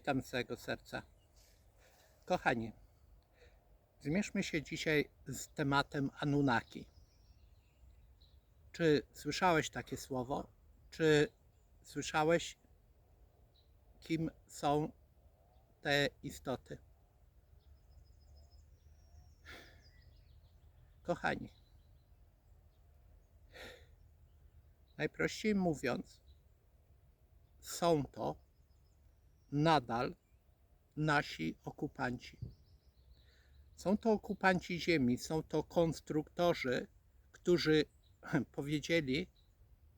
Witam z całego serca. Kochani, zmierzmy się dzisiaj z tematem Anunnaki. Czy słyszałeś takie słowo? Czy słyszałeś, kim są te istoty? Kochani, najprościej mówiąc, są to nadal nasi okupanci. Są to okupanci Ziemi, są to konstruktorzy, którzy powiedzieli: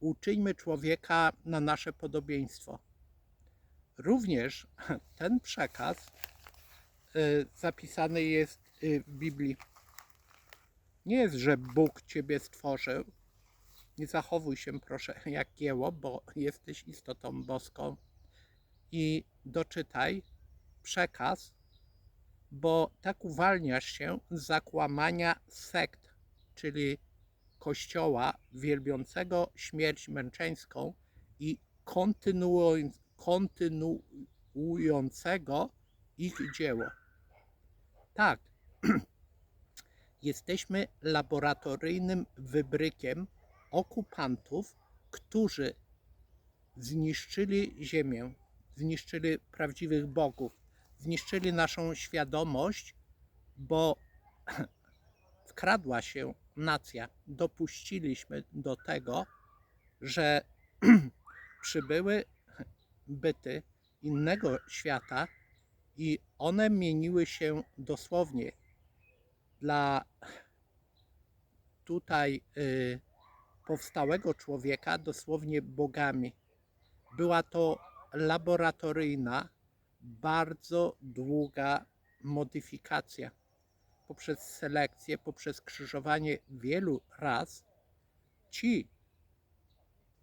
Uczyńmy człowieka na nasze podobieństwo. Również ten przekaz y, zapisany jest y, w Biblii. Nie jest, że Bóg ciebie stworzył. Nie zachowuj się, proszę, jak kieło, bo jesteś istotą boską i doczytaj przekaz, bo tak uwalniasz się z zakłamania sekt, czyli kościoła wielbiącego śmierć męczeńską i kontynuuj- kontynuującego ich dzieło. Tak, jesteśmy laboratoryjnym wybrykiem okupantów, którzy zniszczyli Ziemię, zniszczyli prawdziwych bogów, zniszczyli naszą świadomość, bo wkradła się nacja. Dopuściliśmy do tego, że przybyły byty innego świata i one mieniły się dosłownie dla tutaj y, powstałego człowieka dosłownie bogami. Była to laboratoryjna, bardzo długa modyfikacja. Poprzez selekcję, poprzez krzyżowanie wielu raz, ci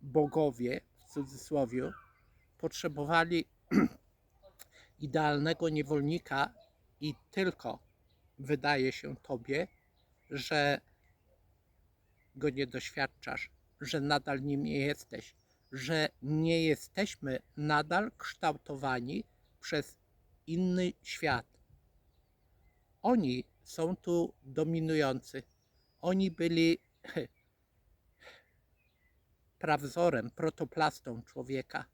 bogowie, w cudzysłowie, potrzebowali idealnego niewolnika i tylko wydaje się Tobie, że go nie doświadczasz, że nadal nim nie jesteś, że nie jesteśmy nadal kształtowani przez inny świat. Oni są tu dominujący. Oni byli prawzorem, protoplastą człowieka.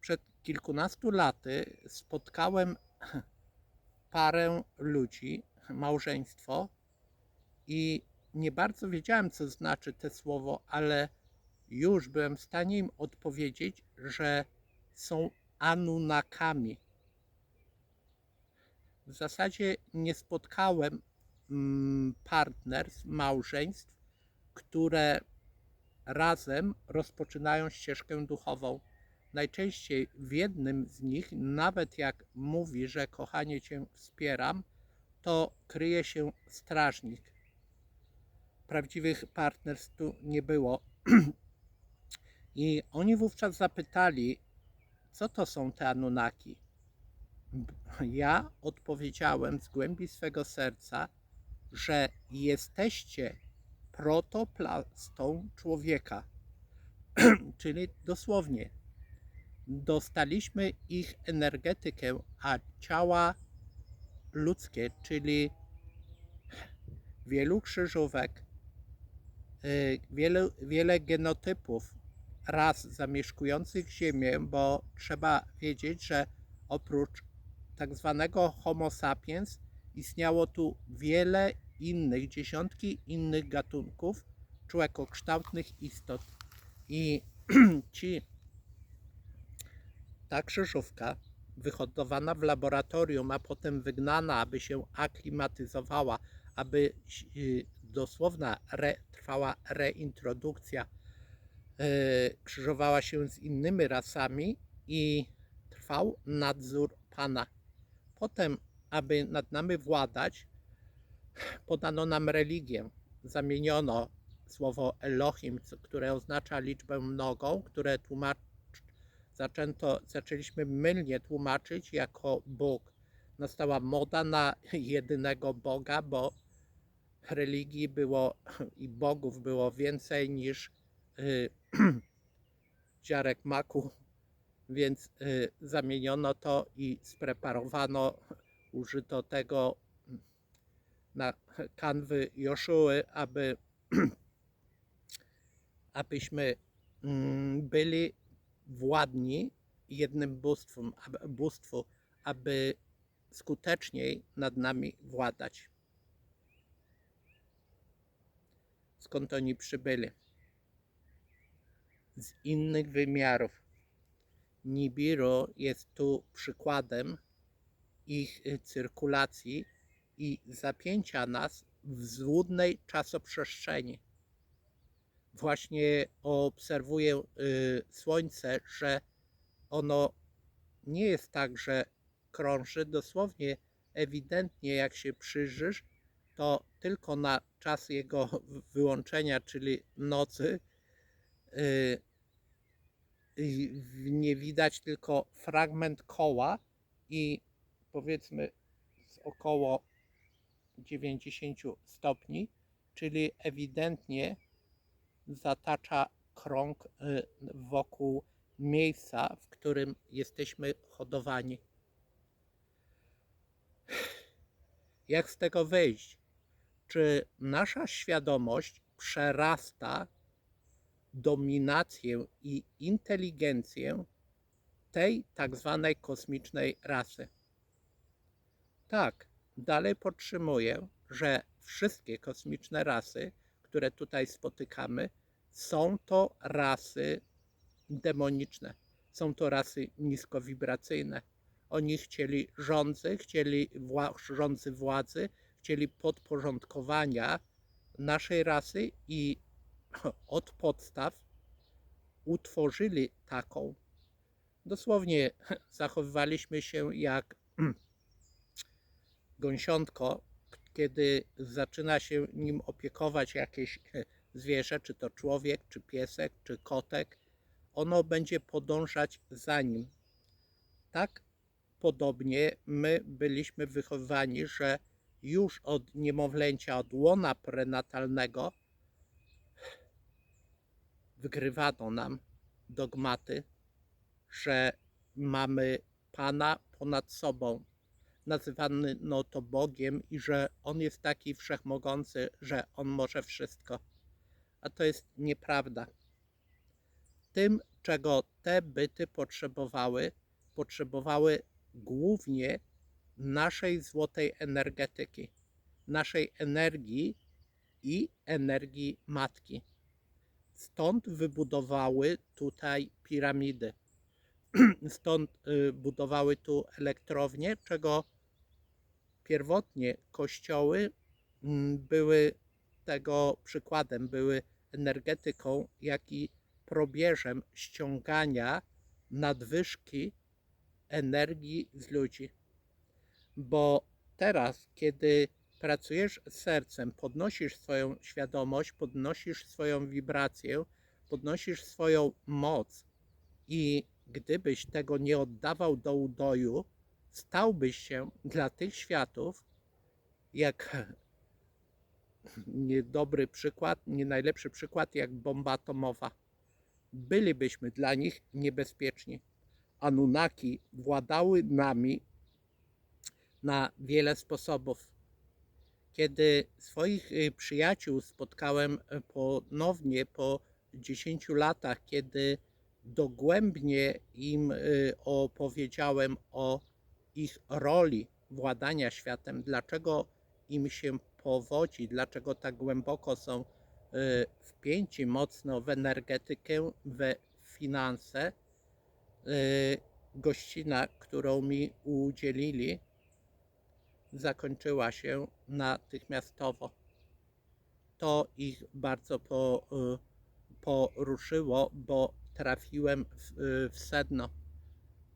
Przed kilkunastu laty spotkałem parę ludzi, małżeństwo, i nie bardzo wiedziałem, co znaczy to słowo, ale już byłem w stanie im odpowiedzieć, że są Anunnakami. W zasadzie nie spotkałem mm, partnerstw, małżeństw, które razem rozpoczynają ścieżkę duchową. Najczęściej w jednym z nich, nawet jak mówi, że kochanie cię wspieram, to kryje się strażnik. Prawdziwych partnerstw tu nie było. I oni wówczas zapytali, co to są te Anunnaki. Ja odpowiedziałem z głębi swego serca, że jesteście protoplastą człowieka. Czyli dosłownie dostaliśmy ich energetykę, a ciała ludzkie, czyli wielu krzyżówek, y, wiele, wiele genotypów ras zamieszkujących Ziemię, bo trzeba wiedzieć, że oprócz tak zwanego Homo sapiens istniało tu wiele innych, dziesiątki innych gatunków człowiekokształtnych istot. I ci, ta krzyżówka wyhodowana w laboratorium, a potem wygnana, aby się aklimatyzowała, aby y, dosłowna re, trwała reintrodukcja, krzyżowała się z innymi rasami i trwał nadzór Pana. Potem, aby nad nami władać, podano nam religię. Zamieniono słowo Elohim, które oznacza liczbę mnogą, które tłumacz, zaczęto, zaczęliśmy mylnie tłumaczyć jako Bóg. Nastała moda na jedynego Boga, bo religii było i bogów było więcej niż y, ziarek maku więc y, zamieniono to i spreparowano, użyto tego na kanwy Joszuły, aby abyśmy mm, byli władni jednym bóstwem, bóstwu, aby skuteczniej nad nami władać. Skąd oni przybyli? Z innych wymiarów. Nibiru jest tu przykładem ich y, cyrkulacji i zapięcia nas w złudnej czasoprzestrzeni. Właśnie obserwuję y, Słońce, że ono nie jest tak, że krąży dosłownie, ewidentnie, jak się przyjrzysz, to tylko na czas jego wyłączenia, czyli nocy, nie widać tylko fragment koła i powiedzmy z około 90 stopni, czyli ewidentnie zatacza krąg y, wokół miejsca, w którym jesteśmy hodowani. Jak z tego wyjść? Czy nasza świadomość przerasta dominację i inteligencję tej tak zwanej kosmicznej rasy? Tak, dalej podtrzymuję, że wszystkie kosmiczne rasy, które tutaj spotykamy, są to rasy demoniczne. Są to rasy niskowibracyjne. Oni chcieli rządzy, chcieli wła rządzy władzy, chcieli podporządkowania naszej rasy i od podstaw utworzyli taką. Dosłownie zachowywaliśmy się jak gąsiątko, kiedy zaczyna się nim opiekować jakieś zwierzę, czy to człowiek, czy piesek, czy kotek, ono będzie podążać za nim. Tak podobnie my byliśmy wychowywani, że już od niemowlęcia, od łona prenatalnego wygrywano nam dogmaty, że mamy Pana ponad sobą. Nazywano to Bogiem i że On jest taki wszechmogący, że On może wszystko. A to jest nieprawda. Tym, czego te byty potrzebowały, potrzebowały głównie naszej złotej energetyki, naszej energii i energii matki. Stąd wybudowały tutaj piramidy. Stąd y, budowały tu elektrownie, czego pierwotnie kościoły mm, były tego przykładem, były energetyką, jak i probierzem ściągania nadwyżki energii z ludzi. Bo teraz, kiedy pracujesz sercem, podnosisz swoją świadomość, podnosisz swoją wibrację, podnosisz swoją moc i gdybyś tego nie oddawał do udoju, stałbyś się dla tych światów jak niedobry przykład, nie najlepszy przykład, jak bomba atomowa. Bylibyśmy dla nich niebezpieczni. Anunnaki władały nami na wiele sposobów. Kiedy swoich y, przyjaciół spotkałem y, ponownie po 10 latach, kiedy dogłębnie im y, opowiedziałem o ich roli władania światem, dlaczego im się powodzi, dlaczego tak głęboko są wpięci mocno w energetykę, we finanse, gościna, którą mi udzielili, zakończyła się natychmiastowo. To ich bardzo po, y, poruszyło, bo trafiłem w, y, w sedno.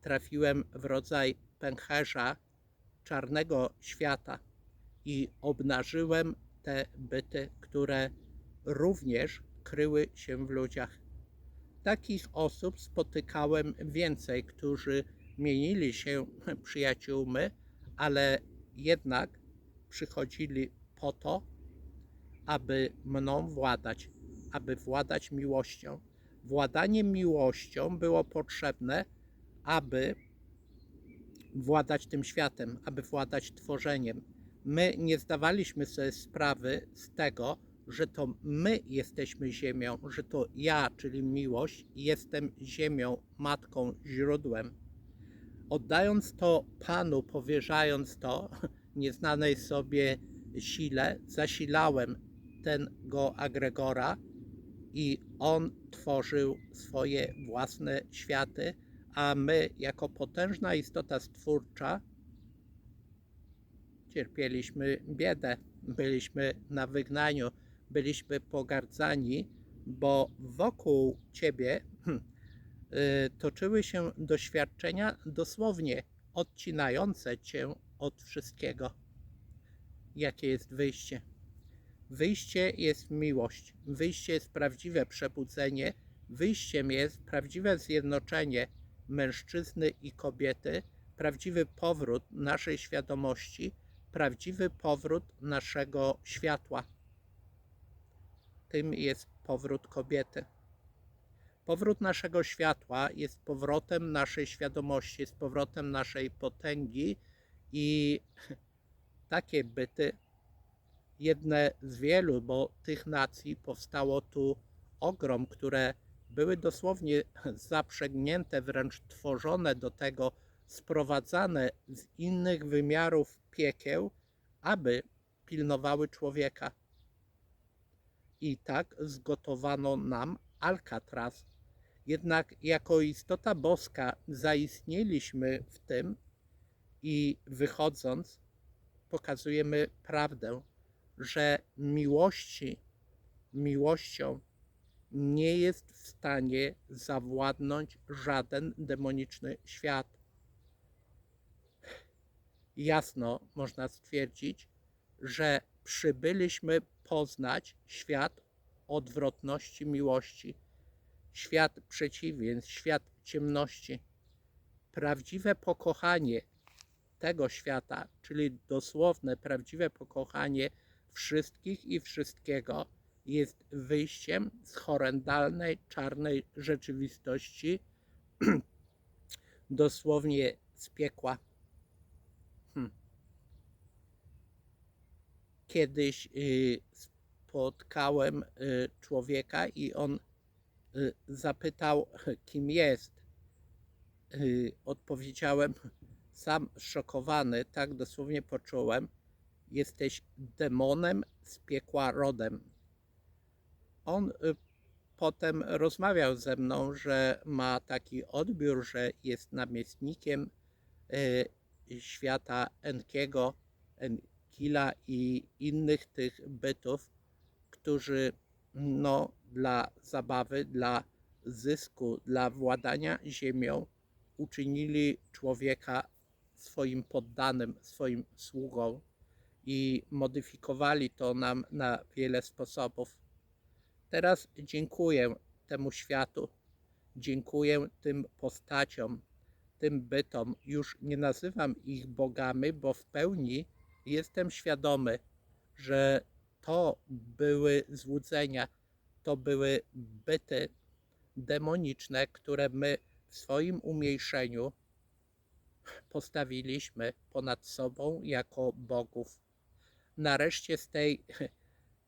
Trafiłem w rodzaj pęcherza czarnego świata i obnażyłem te byty, które również kryły się w ludziach. Takich osób spotykałem więcej, którzy mienili się przyjaciółmi, ale jednak przychodzili po to, aby mną władać, aby władać miłością. Władanie miłością było potrzebne, aby władać tym światem, aby władać tworzeniem. My nie zdawaliśmy sobie sprawy z tego, że to my jesteśmy ziemią, że to ja, czyli miłość, jestem ziemią, matką, źródłem. Oddając to Panu, powierzając to nieznanej sobie sile, zasilałem tego agregora i on tworzył swoje własne światy, a my, jako potężna istota stwórcza, cierpieliśmy biedę, byliśmy na wygnaniu, byliśmy pogardzani, bo wokół ciebie y, toczyły się doświadczenia dosłownie odcinające cię od wszystkiego. Jakie jest wyjście? Wyjście jest miłość, wyjście jest prawdziwe przebudzenie, wyjściem jest prawdziwe zjednoczenie mężczyzny i kobiety, prawdziwy powrót naszej świadomości, prawdziwy powrót naszego światła. Tym jest powrót kobiety. Powrót naszego światła jest powrotem naszej świadomości, jest powrotem naszej potęgi i takie byty, jedne z wielu, bo tych nacji powstało tu ogrom, które były dosłownie zaprzęgnięte, wręcz tworzone do tego, sprowadzane z innych wymiarów piekieł, aby pilnowały człowieka. I tak zgotowano nam Alcatraz. Jednak jako istota boska zaistnieliśmy w tym i wychodząc pokazujemy prawdę, że miłości, miłością nie jest w stanie zawładnąć żaden demoniczny świat. Jasno można stwierdzić, że przybyliśmy poznać świat odwrotności miłości, świat przeciwieństw, świat ciemności. Prawdziwe pokochanie tego świata, czyli dosłowne, prawdziwe pokochanie wszystkich i wszystkiego, jest wyjściem z horrendalnej, czarnej rzeczywistości, dosłownie z piekła. Hmm. Kiedyś y, spotkałem y, człowieka i on zapytał, kim jest. Y, odpowiedziałem, sam szokowany, tak dosłownie poczułem, jesteś demonem z piekła rodem. On y, potem rozmawiał ze mną, że ma taki odbiór, że jest namiestnikiem y, świata Enkiego, Enkila i innych tych bytów, którzy no, dla zabawy, dla zysku, dla władania ziemią uczynili człowieka swoim poddanym, swoim sługą i modyfikowali to nam na wiele sposobów. Teraz dziękuję temu światu, dziękuję tym postaciom, tym bytom. Już nie nazywam ich bogami, bo w pełni jestem świadomy, że to były złudzenia, to były byty demoniczne, które my w swoim umniejszeniu postawiliśmy ponad sobą jako bogów. Nareszcie z tej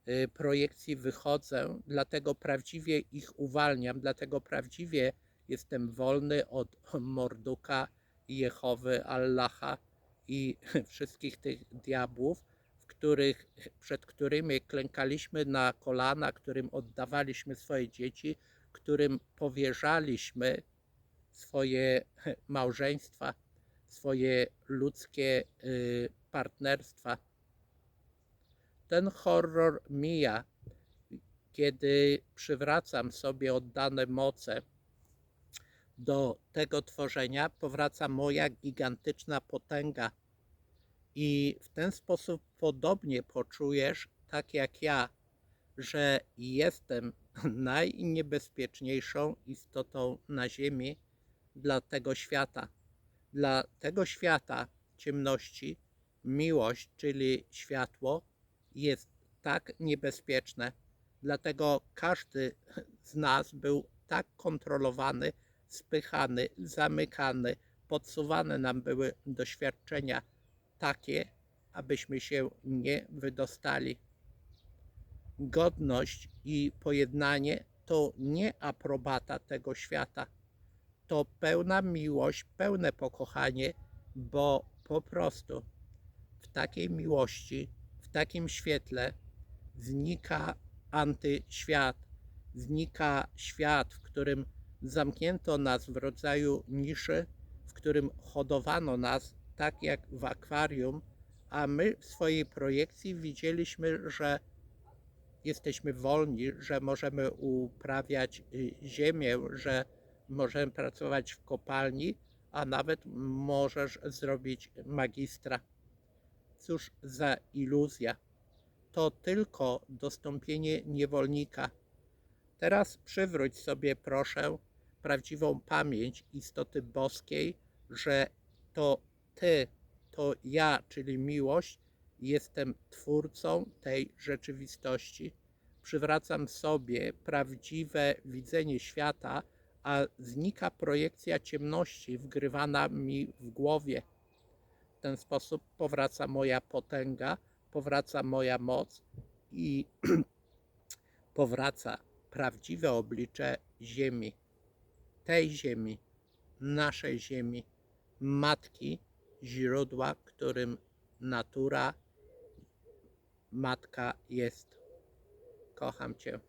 y, projekcji wychodzę, dlatego prawdziwie ich uwalniam, dlatego prawdziwie jestem wolny od Morduka, Jehowy, Allaha i wszystkich tych diabłów, których, przed którymi klękaliśmy na kolana, którym oddawaliśmy swoje dzieci, którym powierzaliśmy swoje małżeństwa, swoje ludzkie y, partnerstwa. Ten horror mija, kiedy przywracam sobie oddane moce do tego tworzenia, powraca moja gigantyczna potęga. I w ten sposób podobnie poczujesz, tak jak ja, że jestem najniebezpieczniejszą istotą na Ziemi dla tego świata. Dla tego świata ciemności miłość, czyli światło, jest tak niebezpieczne. Dlatego każdy z nas był tak kontrolowany spychany, zamykany, podsuwane nam były doświadczenia takie, abyśmy się nie wydostali. Godność i pojednanie to nie aprobata tego świata. To pełna miłość, pełne pokochanie, bo po prostu w takiej miłości, w takim świetle znika antyświat, znika świat, w którym zamknięto nas w rodzaju niszy, w którym hodowano nas tak jak w akwarium, a my w swojej projekcji widzieliśmy, że jesteśmy wolni, że możemy uprawiać y, ziemię, że możemy pracować w kopalni, a nawet możesz zrobić magistra. Cóż za iluzja. To tylko dostąpienie niewolnika. Teraz przywróć sobie, proszę, prawdziwą pamięć istoty boskiej, że to Ty, to ja, czyli miłość, jestem twórcą tej rzeczywistości. Przywracam sobie prawdziwe widzenie świata, a znika projekcja ciemności wgrywana mi w głowie. W ten sposób powraca moja potęga, powraca moja moc i powraca prawdziwe oblicze Ziemi. Tej Ziemi, naszej Ziemi, Matki, źródła, którym natura, Matka jest. Kocham Cię.